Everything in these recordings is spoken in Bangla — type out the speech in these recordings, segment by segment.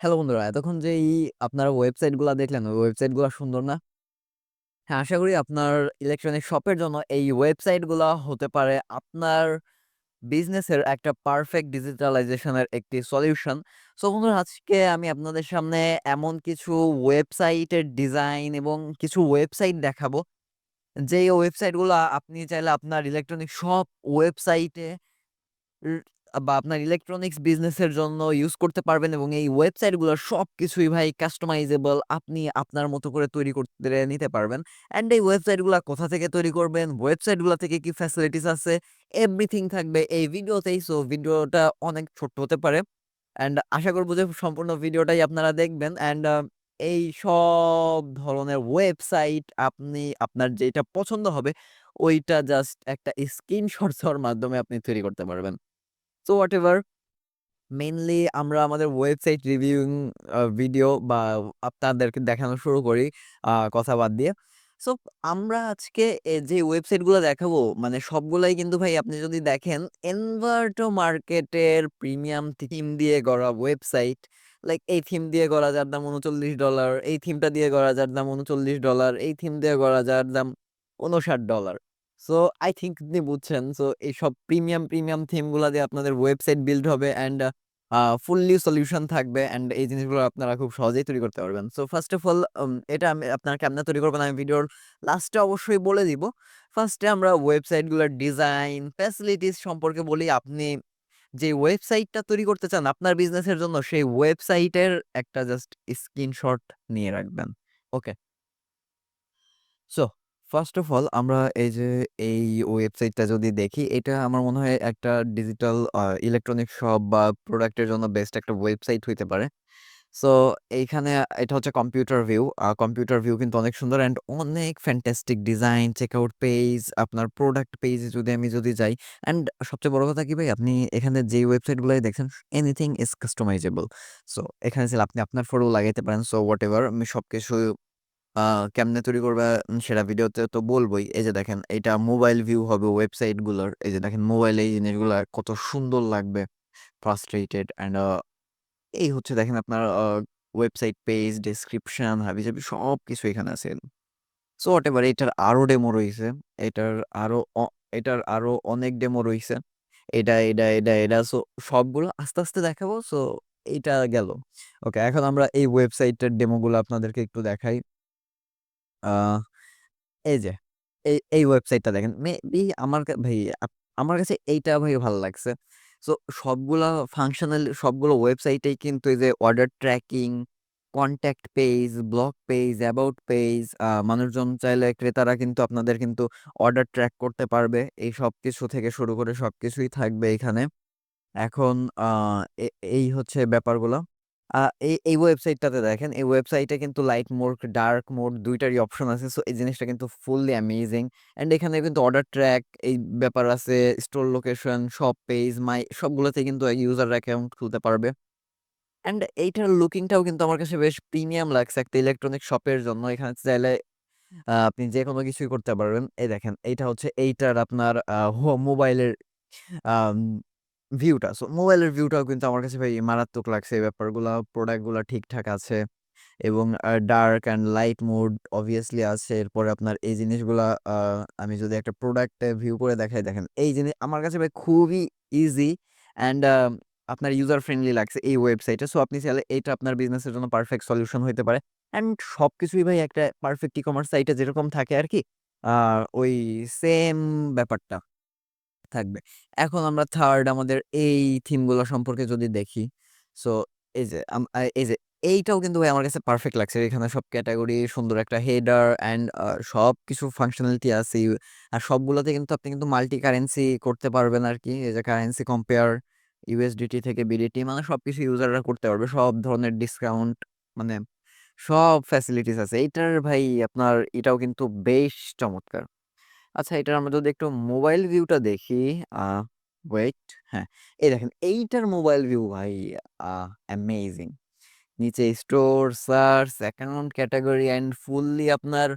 হ্যালো বন্ধুরা, এতক্ষণ যে এই আপনারা ওয়েবসাইটগুলা দেখলেন, ওই ওয়েবসাইটগুলা সুন্দর না? হ্যাঁ, আশা করি আপনার ইলেকট্রনিক শপের জন্য এই ওয়েবসাইটগুলা হতে পারে আপনার বিজনেসের একটা পারফেক্ট ডিজিটালাইজেশন এর একটি সলিউশন। সো বন্ধুরা, আজকে আমি আপনাদের সামনে এমন কিছু ওয়েবসাইটের ডিজাইন এবং কিছু ওয়েবসাইট দেখাবো, যেই ওয়েবসাইটগুলো আপনি চাইলে আপনার ইলেকট্রনিক শপ ওয়েবসাইটে বা আপনার ইলেকট্রনিক্স বিজনেসের জন্য ইউজ করতে পারবেন এবং এই ওয়েবসাইটগুলো সবকিছুই ভাই কাস্টমাইজেবল আপনি আপনার মতো করে তৈরি করতে নিতে পারবেন। অ্যান্ড এই ওয়েবসাইটগুলো কোথা থেকে তৈরি করবেন, ওয়েবসাইটগুলো থেকে কি ফ্যাসিলিটিস আছে, এভরিথিং থাকবে এই ভিডিওতেই। সো ভিডিওটা অনেক ছোট্ট হতে পারে। অ্যান্ড আশা করব যে সম্পূর্ণ ভিডিওটাই আপনারা দেখবেন। অ্যান্ড এই সব ধরনের ওয়েবসাইট আপনি আপনার যেটা পছন্দ হবে, ওইটা জাস্ট একটা স্ক্রিনশট দেওয়ার মাধ্যমে আপনি তৈরি করতে পারবেন। সো হোয়াটএভার মেইনলি আমরা আমাদের ওয়েবসাইট রিভিউইং ভিডিও বা আপনাদেরকে দেখানো শুরু করি কথা বাদ দিয়ে। সো আমরা আজকে যে ওয়েবসাইটগুলো দেখাবো মানে সবগুলাই কিন্তু ভাই আপনি যদি দেখেন এনভার্টো মার্কেটের প্রিমিয়াম থিম দিয়ে গড়া ওয়েবসাইট। লাইক এই থিম দিয়ে গড়া যার দাম $39, এই থিমটা দিয়ে গড়া যার দাম $39, এই থিম দিয়ে গড়া যার দাম $59 সো আই থিংক আপনি বুঝছেন। সো এইসব প্রিমিয়াম, প্রিমিয়াম থিমগুলা দিয়ে আপনাদের ওয়েবসাইট বিল্ড হবে অ্যান্ড ফুললি সলিউশন থাকবে অ্যান্ড এই জিনিসগুলো আপনারা খুব সহজেই তৈরি করতে পারবেন। সো ফার্স্ট অফ অল এটা আমি আপনারা কেমনে তৈরি করবেন আমি ভিডিওর লাস্টে অবশ্যই বলে দিব। ফার্স্টে আমরা ওয়েবসাইটগুলোর ডিজাইন, ফ্যাসিলিটিস সম্পর্কে বলি। আপনি যে ওয়েবসাইটটা তৈরি করতে চান আপনার বিজনেসের জন্য, সেই ওয়েবসাইটের একটা জাস্ট স্ক্রিনশট নিয়ে রাখবেন। Okay? So first of all আমরা এই যে এই ওয়েবসাইটটা যদি দেখি, এটা আমার মনে হয় একটা ডিজিটাল ইলেকট্রনিক শপ বা প্রোডাক্টের জন্য বেস্ট একটা ওয়েবসাইট হইতে পারে। সো এইখানে এটা হচ্ছে কম্পিউটার ভিউ। কম্পিউটার ভিউ কিন্তু অনেক সুন্দর অ্যান্ড অনেক ফ্যান্টাস্টিক ডিজাইন, চেকআউট পেজ, আপনার প্রোডাক্ট পেজে যদি আমি যদি যাই অ্যান্ড সবচেয়ে বড় কথা কি ভাই আপনি এখানে যেই ওয়েবসাইটগুলাই দেখছেন এনিথিং ইস কাস্টমাইজেবল। সো এখানে আপনি আপনার ফটো লাগাইতে পারেন। সো হোয়াটএভার আমি সবকিছু কেমনে তৈরি করবা সেটা ভিডিওতে তো বলবই। এই যে দেখেন এটা মোবাইল ভিউ হবে ওয়েবসাইটগুলোর। এই যে দেখেন মোবাইলে এই জিনিসগুলা কত সুন্দর লাগবে। ফ্রাস্ট্রেটেড অ্যান্ড এই হচ্ছে দেখেন আপনার ওয়েবসাইট পেজ, ডেসক্রিপশন, হাবিজাবি সবকিছু এখানে আছে। সো হোয়াটএভার এটার আরও ডেমো রইছে। এটার আরও অ এটার আরও অনেক ডেমো রইছে। এটা, এটা, এটা, এটা সো সবগুলো আস্তে, আস্তে দেখাবো। সো এইটা গেল। ওকে এখন আমরা এই ওয়েবসাইটের ডেমোগুলো আপনাদেরকে একটু দেখাই। এই যে এই, এই ওয়েবসাইটটা দেখেন। মেবি আমার ভাই আমার কাছে এইটা ভাই ভালো লাগছে। সো সবগুলা ফাংশনাল সবগুলো ওয়েবসাইটেই কিন্তু এই যে order tracking, contact page, blog page, about page মানুষজন চাইলে ক্রেতারা কিন্তু আপনাদের কিন্তু অর্ডার ট্র্যাক করতে পারবে। এই সবকিছু থেকে শুরু করে সবকিছুই থাকবে এখানে। এখন এই হচ্ছে ব্যাপারগুলো। এই, এই ওয়েবসাইটটাতে দেখেন, এই ওয়েবসাইটে কিন্তু লাইট মোড, ডার্ক মোড ২ টারই অপশন আছে। সো এই জিনিসটা কিন্তু ফুললি অ্যামেজিং। অ্যান্ড এখানে কিন্তু অর্ডার ট্র্যাক এই ব্যাপার আছে, store location, shop page, my সবগুলোতেই কিন্তু ইউজার অ্যাকাউন্ট খুলতে পারবে। অ্যান্ড এইটার লুকিংটাও কিন্তু আমার কাছে বেশ প্রিমিয়াম লাগছে একটা ইলেকট্রনিক শপের জন্য। এখানে চাইলে আ আপনি যেকোনো কিছুই করতে পারবেন। এই দেখেন এইটা হচ্ছে এইটার আপনার হো মোবাইলের ভিউটা। সো মোবাইলের ভিউটাও কিন্তু আমার কাছে ভাই মারাত্মক লাগছে এই ব্যাপারগুলো প্রোডাক্টগুলা ঠিকঠাক আছে এবং dark and light mode obviously আছে। এরপরে আপনার এই জিনিসগুলা আমি যদি একটা প্রোডাক্টে ভিউ করে দেখাই দেখেন। এই জিনিস আমার কাছে ভাই খুবই ইজি অ্যান্ড আপনার ইউজার ফ্রেন্ডলি লাগছে এই ওয়েবসাইটে। সো আপনি চাইলে এইটা আপনার বিজনেসের জন্য পারফেক্ট সলিউশন হইতে পারে। অ্যান্ড সব কিছুই ভাই একটা পারফেক্ট ই-কমার্স সাইটে যেরকম থাকে আরকি, আ ওই সেম ব্যাপারটা থাকবে। এখন আমরা থার্ড আমাদের এই থিমগুলা সম্পর্কে যদি দেখি। সো এই যে এই যে এইটাও কিন্তু আমার কাছে পারফেক্ট লাগছে। এখানে সব ক্যাটেগরি, সুন্দর একটা হেডার অ্যান্ড আ সবকিছু ফাংশনালিটি আছে। আর সবগুলোতে কিন্তু আপনি কিন্তু মাল্টি কারেন্সি করতে পারবেন আরকি। এই যে কারেন্সি কম্পেয়ার, ইউএসডিটি থেকে বিডিটি মানে সবকিছু ইউজাররা করতে পারবে। সব ধরনের ডিসকাউন্ট মানে সব ফ্যাসিলিটিস আছে। এইটার ভাই আপনার এটাও কিন্তু বেশ চমৎকার। আচ্ছা এটার আমরা যদি একটু মোবাইল ভিউটা দেখি, ওয়েট হ্যাঁ, এই দেখেন এইটার মোবাইল ভিউ ভাই অ্যামেজিং। নিচে store, search, account category and fully আপনার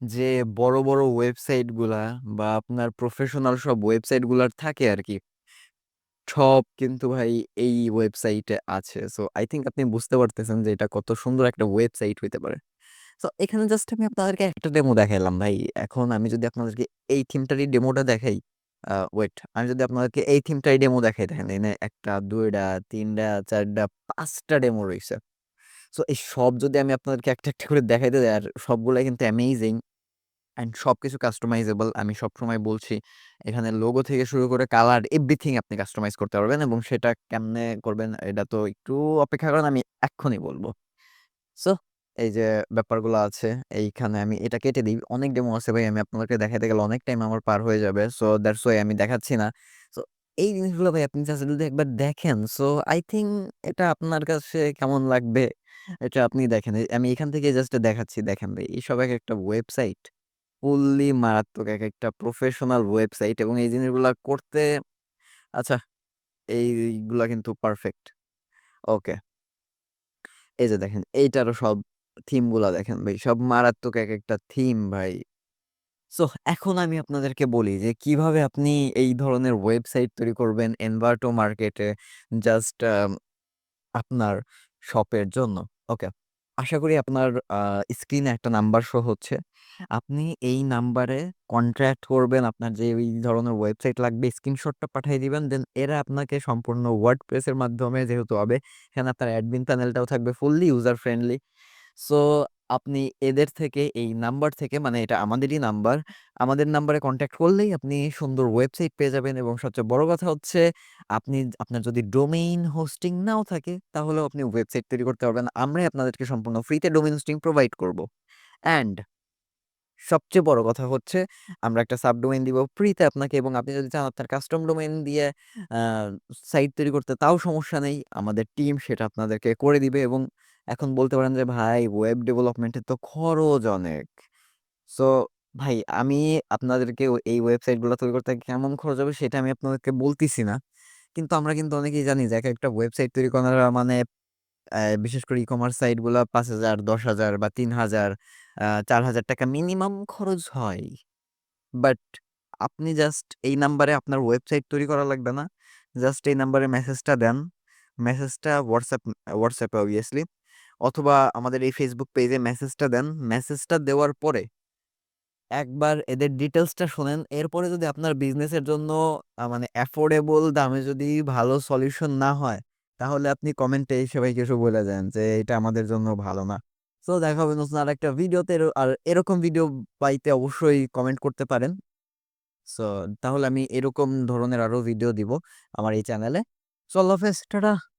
যে বড়, বড় ওয়েবসাইটগুলা বা আপনার প্রফেশনাল সব ওয়েবসাইটগুলার থাকে আরকি। সব কিন্তু ভাই এই ওয়েবসাইটে আছে। সো আই থিংক আপনি বুঝতে পারতেছেন যে এটা কত সুন্দর একটা ওয়েবসাইট হইতে পারে। সো এখানে জাস্ট আমি আপনাদেরকে একটা ডেমো দেখাইলাম ভাই। এখন আমি যদি আপনাদেরকে এই থিমটারই ডেমোটা দেখাই, ওয়েট আমি যদি আপনাদেরকে এই থিমটাই ডেমো দেখাই দেখেন এখানে ১ টা, ২ টা, ৩ টা, ৪ টা, ৫ টা ডেমো রয়েছে সো এই সব যদি আমি আপনাদেরকে একটা, একটা করে দেখাইতে যাই আর সবগুলাই কিন্তু অ্যামেজিং অ্যান্ড সবকিছু কাস্টমাইজেবল। আমি সবসময় বলছি এখানে লোগো থেকে শুরু করে কালার এভরিথিং আপনি কাস্টমাইজ করতে পারবেন এবং সেটা কেমনে করবেন এটা তো একটু অপেক্ষা করেন আমি এক্ষুনি বলব সো এই যে ব্যাপারগুলো আছে, এইখানে আমি এটা কেটে দিই। অনেক ডেমো আছে ভাই, আমি আপনাদেরকে দেখাইতে গেলে অনেক টাইম আমার পার হয়ে যাবে। সো দ্যাটস ওয়াই আমি দেখাচ্ছি না। সো এই জিনিসগুলো ভাই, আপনি জাস্ট যদি একবার দেখেন সো আই থিংক এটা আপনার কাছে কেমন লাগবে এটা আপনি দেখেন। আমি এখান থেকে জাস্ট দেখাচ্ছি দেখেন ভাই এসব একেকটা ওয়েবসাইট ফুললি মারাত্মক একেকটা প্রফেশনাল ওয়েবসাইট এবং এই জিনিসগুলা করতে আচ্ছা এইগুলা কিন্তু পারফেক্ট। ওকে। এই যে দেখেন, এইটারও সব থিমগুলা দেখেন ভাই, সব মারাত্মক এক একটা থিম ভাই। সো এখন আমি আপনাদেরকে বলি যে, কীভাবে আপনি এই ধরনের ওয়েবসাইট তৈরি করবেন Envato মার্কেটে জাস্ট আপনার শপের জন্য। ওকে। আশা করি আপনার স্ক্রিনে একটা নাম্বার শো হচ্ছে। আপনি এই নাম্বারে কন্ট্যাক্ট করবেন, আপনার যে এই ধরনের ওয়েবসাইট লাগবে স্ক্রিনশটটা পাঠিয়ে দিবেন। দেন এরা আপনাকে সম্পূর্ণ ওয়ার্ডপ্রেস এর মাধ্যমে যেহেতু হবে এখানে আপনার অ্যাডমিন প্যানেলটাও থাকবে ফুললি ইউজার ফ্রেন্ডলি। সো, আপনি এদের থেকে, এই নাম্বার থেকে মানে এটা আমাদেরই নাম্বার। আমাদের নাম্বারে কন্ট্যাক্ট করলেই আপনি সুন্দর ওয়েবসাইট পেয়ে যাবেন এবং সবচেয়ে বড় কথা হচ্ছে, আপনি, আপনার যদি ডোমেইন হোস্টিং নাও থাকে, তাহলেও আপনি ওয়েবসাইট তৈরি করতে পারবেন। আমরাই আপনাদেরকে সম্পূর্ণ ফ্রিতে ডোমেইন হোস্টিং প্রোভাইড করব। অ্যান্ড সবচেয়ে বড় কথা হচ্ছে, আমরা একটা সাবডোমেইন দিব ফ্রিতে আপনাকে এবং আপনি যদি চান আপনার কাস্টম ডোমেইন দিয়ে সাইট তৈরি করতে, তাও সমস্যা নেই। আমাদের টিম সেটা আপনাদেরকে করে দিবে এবং এখন বলতে পারেন যে ভাই ওয়েব ডেভেলপমেন্টের তো খরচ অনেক। সো ভাই আমি আপনাদেরকে এই ওয়েবসাইটগুলা তৈরি করতে কেমন খরচ হবে সেটা আমি আপনাদেরকে বলতেছি না। কিন্তু আমরা কিন্তু অনেকেই জানি যে একেকটা ওয়েবসাইট তৈরি করা মানে বিশেষ করে ই-কমার্স সাইটগুলা ৫,০০০, ১০,০০০ বা ৩,০০০ আ ৳৪,০০০ মিনিমাম খরচ হয়। বাট আপনি জাস্ট এই নাম্বারে আপনার ওয়েবসাইট তৈরি করা লাগবে না। জাস্ট এই নাম্বারে মেসেজটা দেন। মেসেজটা WhatsApp এ অবভিয়াসলি অথবা আমাদের এই ফেসবুক পেজে মেসেজটা দেন। মেসেজটা দেওয়ার পরে একবার এদের ডিটেলসটা শোনেন। এরপরে যদি আপনার বিজনেসের জন্য মানে অ্যাফোর্ডেবল দামে যদি ভালো সলিউশন না হয়, তাহলে আপনি কমেন্টে এসে ভাই কিছু বলে যায়েন যে এটা আমাদের জন্য ভালো না। সো দেখা হবে নতুন আর একটা ভিডিওতে আর এরকম ভিডিও পাইতে অবশ্যই কমেন্ট করতে পারেন। সো তাহলে আমি এরকম ধরনের আরও ভিডিও দিব আমার এই চ্যানেলে। সো আল্লাহ হাফেজ, টাটা।